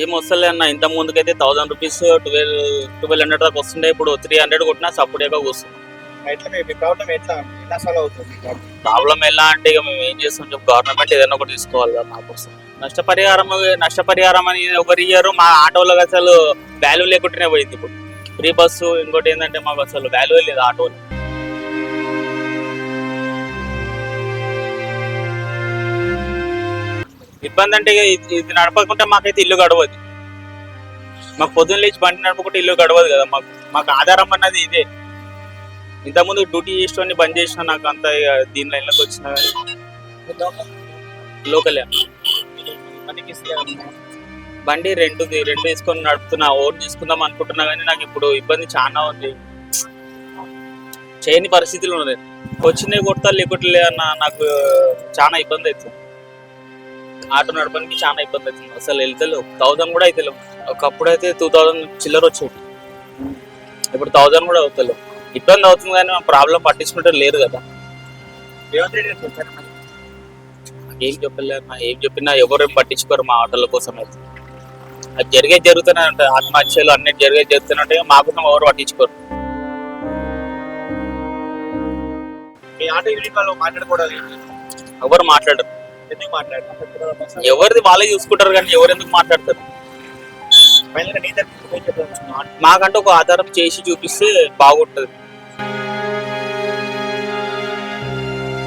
ఏం వస్తలే అన్న. ఇంత ముందుకైతే thousand rupees twelve twelve hundred దాకా వస్తుండే. ఇప్పుడు త్రీ హండ్రెడ్ కొట్టినా సప్పుడేగా కూర్చున్నాం ప్రాబ్లం ఎలా అంటే ఇక మేము ఏం చేస్తాం చెప్పు గవర్నమెంట్ ఏదైనా ఒకటి తీసుకోవాలి కదా మా కోసం. నష్టపరిహారం నష్టపరిహారం అని ఒకరి ఇయ్యారు. మా ఆటోలకు అసలు వాల్యూ లేకుండానే పోయింది ఇప్పుడు. ఫ్రీ బస్సు ఇంకోటి ఏంటంటే మాకు అసలు వాల్యూ లేదు ఆటోలు. ఇబ్బంది అంటే ఇక ఇది నడపకుంటే మాకైతే ఇల్లు గడవదు. మాకు పొద్దున్న లేచి బండి నడపకుంటే ఇల్లు గడవదు కదా మాకు. మాకు ఆధారం అన్నది ఇదే. ఇంతకుముందు డ్యూటీ చేసేవాడిని బంద్ చేసిన నాకు అంత ఇక దీని లైన్లోకి వచ్చిన లోకలే బండి రెండు రెండు తీసుకొని నడుపుతున్నా ఓట్ తీసుకుందాం అనుకుంటున్నా కానీ నాకు ఇప్పుడు ఇబ్బంది చాలా ఉంది. చేయని పరిస్థితులు ఉన్నాయి వచ్చినవి కొడతా లేకుంటే అన్న నాకు చాలా ఇబ్బంది అవుతుంది. ఆటో నడపడానికి చాలా ఇబ్బంది అవుతుంది. అసలు వెళ్తలేవు థౌజండ్ కూడా అవుతలేవు ఒకప్పుడు అయితే టూ థౌజండ్ చిల్లర వచ్చేది ఇప్పుడు థౌజండ్ కూడా అవుతలేవు ఇబ్బంది అవుతుంది కానీ ప్రాబ్లం పట్టించుకుంటే లేరు కదా. ఏం చెప్పలేరు నా ఏం చెప్పినా ఎవరు పట్టించుకోరు మా ఆటోల కోసం అయితే. అది జరిగే జరుగుతూనే ఉంటాయి ఆత్మహత్యలు అన్ని జరిగే జరుగుతూనే ఉంటాయి. మా కోసం ఎవరు పట్టించుకోరు. మీ ఆటో యూనిట్ వాళ్ళు మాట్లాడుకోవడం ఎవరు మాట్లాడరు. ఎందుకు ఎవరిది వాళ్ళే చూసుకుంటారు కానీ ఎవరు ఎందుకు మాట్లాడతారు? మాకంటూ ఒక ఆధారం చేసి చూపిస్తే బాగుంటుంది.